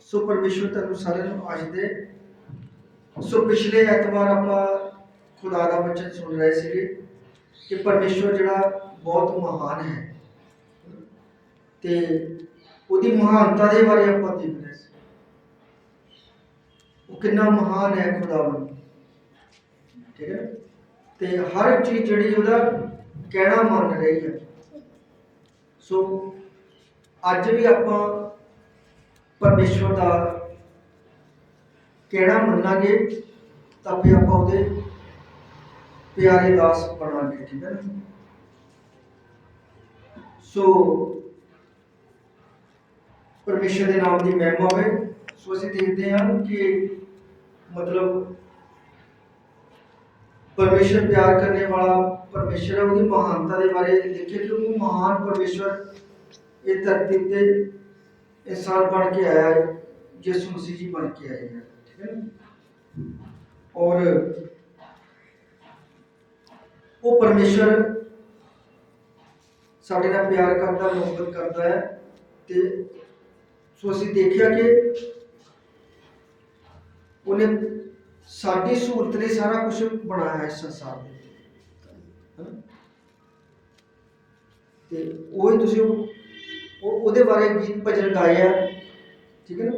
ਸੋ ਪਰਮੇਸ਼ਵਰ ਤੁਹਾਨੂੰ ਸਾਰਿਆਂ ਨੂੰ ਅੱਜ ਦੇ। ਸੋ ਪਿਛਲੇ ਐਤਵਾਰ ਆਪਾਂ ਖੁਦਾ ਦਾ ਵਚਨ ਸੁਣ ਰਹੇ ਸੀਗੇ ਕਿ ਪਰਮੇਸ਼ਵਰ ਜਿਹੜਾ ਬਹੁਤ ਮਹਾਨ ਹੈ। ਤੇ ਉਹਦੀ ਮਹਾਨਤਾ ਦੇ ਬਾਰੇ ਆਪਾਂ ਦੇਖ ਰਹੇ ਸੀ। ਉਹ ਕਿੰਨਾ ਮਹਾਨ ਹੈ ਖੁਦਾਵੰ ਠੀਕ ਹੈ? ਤੇ ਹਰ ਚੀਜ਼ ਜਿਹੜੀ ਉਹਦਾ ਕਹਿਣਾ ਮੰਨ ਰਹੀ ਹੈ। ਸੋ ਅੱਜ ਵੀ ਆਪਾਂ ਪਰਮੇਸ਼ਵਰ ਦਾ ਕਹਿਣਾ ਮੰਨਾਂਗੇ, ਤਾਂ ਫਿਰ ਆਪਾਂ ਉਹਦੇ ਪਿਆਰੇ ਦਾਸ ਬਣਾਂਗੇ, ਠੀਕ ਹੈ ਨਾ? ਸੋ ਪਰਮੇਸ਼ਰ ਦੇ ਨਾਮ ਦੀ ਮਹਿਮਾ ਹੋਵੇ। ਸੋ ਅਸੀਂ ਦੇਖਦੇ ਹਾਂ ਕਿ ਮਤਲਬ ਪਰਮੇਸ਼ਰ ਪਿਆਰ ਕਰਨੇ ਵਾਲਾ ਪਰਮੇਸ਼ਰ ਹੈ, ਉਹਦੀ ਮਹਾਨਤਾ ਦੇ ਬਾਰੇ ਦੇਖੇ ਕਿ ਉਹ ਮਹਾਨ ਪਰਮੇਸ਼ਰ ਇਹ ਧਰਤੀ ਤੇ ਇਨਸਾਨ ਬਣ ਕੇ ਆਇਆ ਹੈ, ਯਿਸੂ ਮਸੀਹ ਜੀ ਬਣ ਕੇ ਆਏ ਹੈ ਠੀਕ ਹੈ ਨਾ। ਔਰ ਉਹ ਪਰਮੇਸ਼ਰ ਸਾਡੇ ਨਾਲ ਪਿਆਰ ਕਰਦਾ, ਮੁਹੱਬਤ ਕਰਦਾ ਹੈ ਤੇ ਸੋ ਅਸੀਂ ਦੇਖਿਆ ਕਿ ਉਹਨੇ ਸਾਡੀ ਸਹੂਲਤ ਲਈ ਸਾਰਾ ਕੁਝ ਬਣਾਇਆ ਹੈ ਇਸ ਸੰਸਾਰ ਦੇ ਤੇ ਉਹ ਤੁਸੀਂ ਉਹ ਉਹਦੇ ਬਾਰੇ ਗੀਤ ਭਜਨ ਗਾਏ ਆ, ਠੀਕ ਹੈ ਨਾ?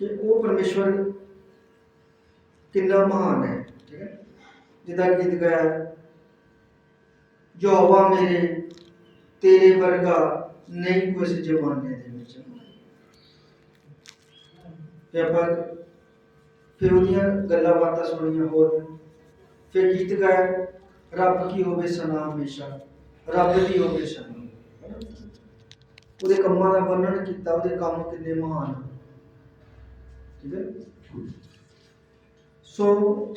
ਕਿ ਉਹ ਪਰਮੇਸ਼ਵਰ ਕਿੰਨਾ ਮਹਾਨ ਹੈ, ਠੀਕ ਹੈ? ਜਿਹਦਾ ਗੀਤ ਗਾਇਆ, ਯਹੋਵਾ ਮੇਰੇ, ਤੇਰੇ ਵਰਗਾ ਨਹੀਂ ਕੁਛ ਜਵਾਨੇ ਦੇ ਵਿੱਚ। ਤੇ ਆਪਾਂ ਫਿਰ ਉਹਦੀਆਂ ਗੱਲਾਂ ਬਾਤਾਂ ਸੁਣੀਆਂ ਹੋਰ, ਫਿਰ ਗੀਤ ਗਾਇਆ, ਰੱਬ ਕੀ ਹੋਵੇ ਸਨਾ ਹਮੇਸ਼ਾ। ਰੱਬ ਦੀ ਹੋਵੇ ਸਨਾ ਉਹਦੇ ਕੰਮਾਂ ਦਾ ਵਰਣਨ ਕੀਤਾ, ਉਹਦੇ ਕੰਮ ਕਿੰਨੇ ਮਹਾਨ। ਠੀਕ ਹੈ? ਸੋ,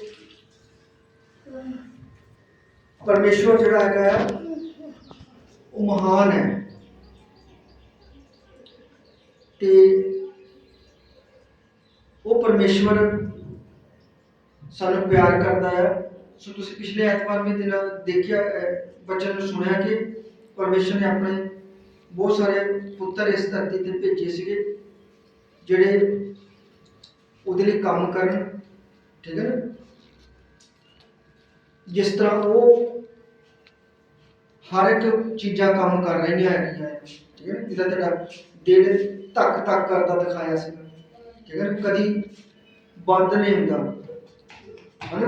ਪਰਮੇਸ਼ਵਰ ਜਿਹੜਾ ਹੈਗਾ, ਉਹ ਮਹਾਨ ਹੈ। ਤੇ ਉਹ ਪਰਮੇਸ਼ਵਰ ਸਾਨੂੰ ਪਿਆਰ ਕਰਦਾ ਹੈ। ਸੋ ਤੁਸੀਂ ਪਿਛਲੇ ਐਤਵਾਰ ਵੀ ਦਿਨ ਦੇਖਿਆ ਅਹ, ਵਚਨ ਨੂੰ ਸੁਣਿਆ ਕਿ ਪਰਮੇਸ਼ਵਰ ਨੇ ਆਪਣੇ ਬਹੁਤ ਸਾਰੇ ਪੁੱਤਰ ਇਸ ਧਰਤੀ ਤੇ ਭੇਜੇ ਸੀਗੇ ਜਿਹੜੇ ਉਹਦੇ ਲਈ ਕੰਮ ਕਰਨ ਠੀਕ ਹੈ ਨਾ ਜਿਸ ਤਰ੍ਹਾਂ ਉਹ ਹਰ ਇੱਕ ਚੀਜ਼ਾਂ ਕੰਮ ਕਰ ਰਹੀਆਂ ਹੈਗੀਆਂ ਠੀਕ ਹੈ ਨਾ ਜਿਹਦਾ ਤੇਰਾ ਦਿਲ ਧੱਕ ਧੱਕ ਕਰਦਾ ਦਿਖਾਇਆ ਸੀ ਠੀਕ ਹੈ ਨਾ ਕਦੀ ਬੰਦ ਨਹੀਂ ਹੁੰਦਾ ਹਨਾ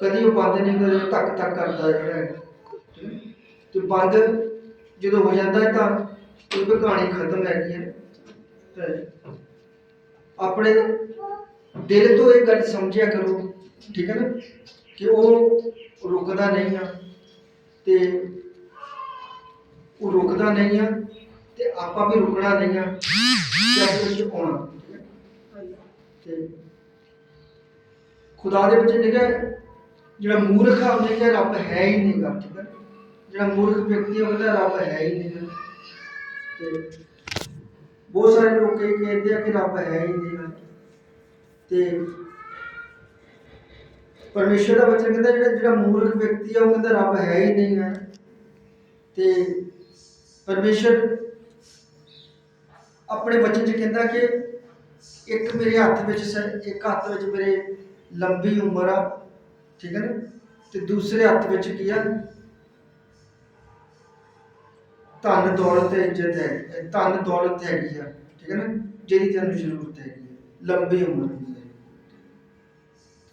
ਕਦੀ ਉਹ ਬੰਦ ਨਹੀਂ ਹੁੰਦਾ, ਜਦੋਂ ਧੱਕ ਧੱਕ ਕਰਦਾ ਜਿਹੜਾ ਹੈ। ਤੇ ਬੰਦ ਜਦੋਂ ਹੋ ਜਾਂਦਾ ਹੈ ਤਾਂ ਉਹ ਕਹਾਣੀ ਖਤਮ ਹੈਗੀ ਹੈ। ਤੇ ਆਪਣੇ ਦਿਲ ਤੋਂ ਇਹ ਗੱਲ ਸਮਝਿਆ ਕਰੋ, ਠੀਕ ਹੈ ਨਾ, ਕਿ ਉਹ ਰੁਕਦਾ ਨਹੀਂ ਆ। ਤੇ ਉਹ ਰੁਕਦਾ ਨਹੀਂ ਆ ਤੇ ਆਪਾਂ ਵੀ ਰੁਕਣਾ ਨਹੀਂ ਆ ਤੇ ਵਿੱਚ ਆਉਣਾ ਤੇ ਖੁਦਾ ਦੇ ਵਿੱਚ ਲਿਖਿਆ ਜਿਹੜਾ ਮੂਰਖ ਆ ਉਹਨੇ ਕਿਹਾ ਰੱਬ ਹੈ ਹੀ ਨਹੀਂ ਗਾ, ਠੀਕ ਹੈ ਜਿਹੜਾ ਮੂਰਖ ਵਿਅਕਤੀ ਆ, ਉਹਦਾ ਰੱਬ ਹੈ ਹੀ ਨਹੀਂ ਤੇ ਬਹੁਤ ਸਾਰੇ ਲੋਕ ਇਹ ਕਹਿੰਦੇ ਆ ਕਿ ਰੱਬ ਹੈ ਹੀ ਨਹੀਂ ਗਾ। ਤੇ ਪਰਮੇਸ਼ਰ ਦਾ ਵਚਨ ਕਹਿੰਦਾ ਜਿਹੜਾ ਜਿਹੜਾ ਮੂਰਖ ਵਿਅਕਤੀ ਆ, ਉਹ ਕਹਿੰਦਾ ਰੱਬ ਹੈ ਹੀ ਨਹੀਂ ਹੈ ਤੇ ਪਰਮੇਸ਼ਰ ਆਪਣੇ ਵਚਨ 'ਚ ਕਹਿੰਦਾ ਕਿ ਇੱਕ ਮੇਰੇ ਹੱਥ ਵਿੱਚ ਇੱਕ ਹੱਥ ਵਿੱਚ ਮੇਰੇ ਲੰਬੀ ਉਮਰ ਆ ਠੀਕ ਹੈ ਨਾ? ਤੇ ਦੂਸਰੇ ਹੱਥ ਵਿੱਚ ਕੀ ਆ? ਧਨ, ਦੌਲਤ ਤੇ ਇੱਜ਼ਤ ਹੈ। ਧਨ, ਦੌਲਤ ਹੈਗੀ ਆ, ਠੀਕ ਹੈ ਨਾ? ਜਿਹੜੀ ਤੁਹਾਨੂੰ ਜ਼ਰੂਰਤ ਹੈਗੀ ਹੈ ਲੰਬੀ ਉਮਰ ਦੀ ਹੈ।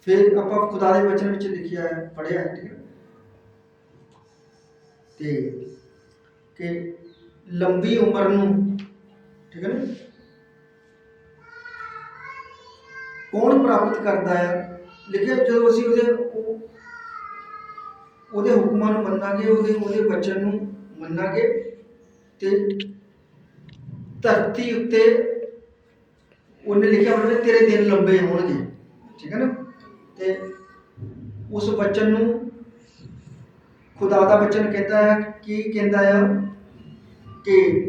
ਫਿਰ ਆਪਾਂ ਖੁਦਾ ਦੇ ਵਚਨ ਵਿੱਚ ਲਿਖਿਆ ਹੈ ਪੜਿਆ ਹੈ, ਠੀਕ ਹੈ ਤੇ ਕਿ ਲੰਬੀ ਉਮਰ ਨੂੰ, ਠੀਕ ਹੈ ਨਾ? ਕੌਣ ਪ੍ਰਾਪਤ ਕਰਦਾ ਹੈ? ਲਿਖੇ ਜਦੋਂ ਅਸੀਂ ਉਹਦੇ ਉਹਦੇ ਹੁਕਮਾਂ ਨੂੰ ਮੰਨਾਂਗੇ, ਉਹਦੇ ਉਹਦੇ ਬਚਨ ਨੂੰ ਮੰਨਾਂਗੇ, ਤੇ ਧਰਤੀ ਉੱਤੇ ਉਹਨੇ ਲਿਖਿਆ ਹੋਣਾ ਤੇਰੇ ਦਿਨ ਲੰਬੇ ਹੋਣਗੇ। ਠੀਕ ਹੈ ਨਾ? ਤੇ ਉਸ ਬਚਨ ਨੂੰ ਖੁਦਾ ਦਾ ਬਚਨ ਕਹਿੰਦਾ ਹੈ ਕੀ ਕਹਿੰਦਾ ਆ? ਕਿ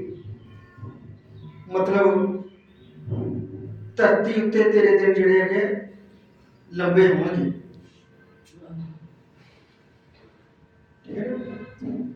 ਮਤਲਬ ਧਰਤੀ ਉੱਤੇ ਤੇਰੇ ਦਿਨ ਜਿਹੜੇ ਹੈਗੇ ਲੰਬੇ ਹੋਣਗੇ। ਠੀਕ ਹੈ।